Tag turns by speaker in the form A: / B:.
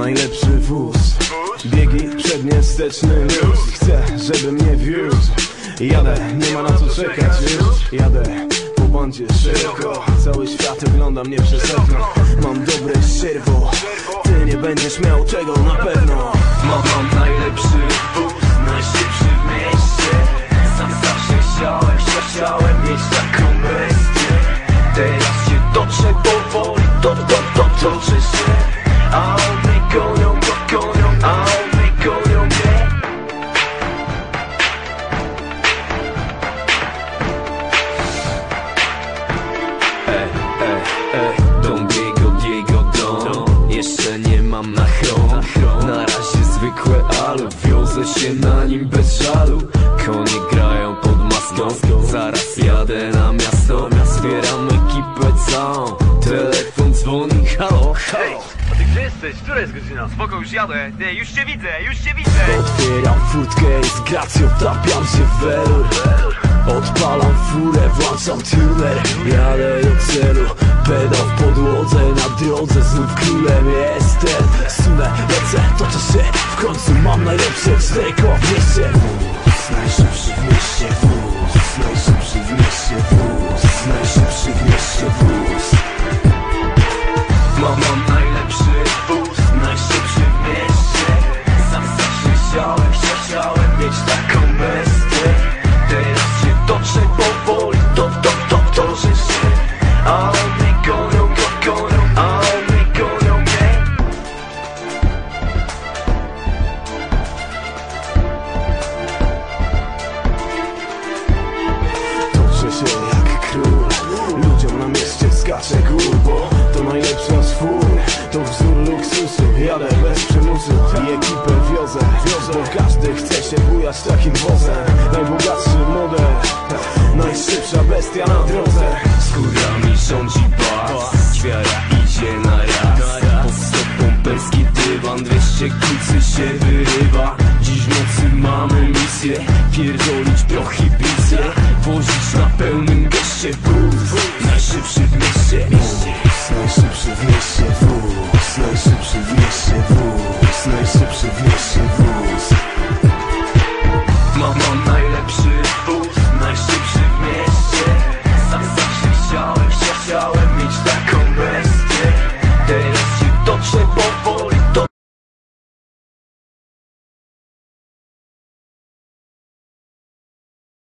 A: najlepszy wóz. Biegi przednie, steczny luz. Chcę, żeby mnie wiózł. Jadę, nie ma na co czekać już. Jadę po bandzie szybko, Cały świat ogląda mnie przez okno. Mam dobre sierwo Ty nie będziesz miał czego na pewno.
B: Mam najlepszy ej, Don Diego, Diego Don Jeszcze nie mam na chrom Na razie zwykłe alu Wiozę się na nim bez żalu Konie grają pod maską Zaraz jadę na miasto Zbieram ekipę całą Telefon dzwoni, halo, halo
C: A ty gdzie jesteś? Która jest godzina? Spoko, już jadę. Nie, już cię widzę, już cię widzę.
B: Otwieram furtkę i z gracją wtapiam się w welur Odpalam furę, włączam tuner Jadę do celu, pedał w podłodze Na drodze znów królem jestem. Sunę,
A: skacze gór Bo to najlepsza swór To wzór luksusu Jadę bez przymusu. I ekipę wiozę Bo każdy chce się bujać takim wozem. Najbogatszy model Najszybsza bestia na drodze.
B: Skórami rządzi bas Ćwiara idzie na raz. Pod stopą perski dywan 200 kucy się wyrywa. Dziś nocy mamy misję Pierdolić prohibicję. Wozić na pełnym geście
A: wóz. Najszybszy w mieście Wóz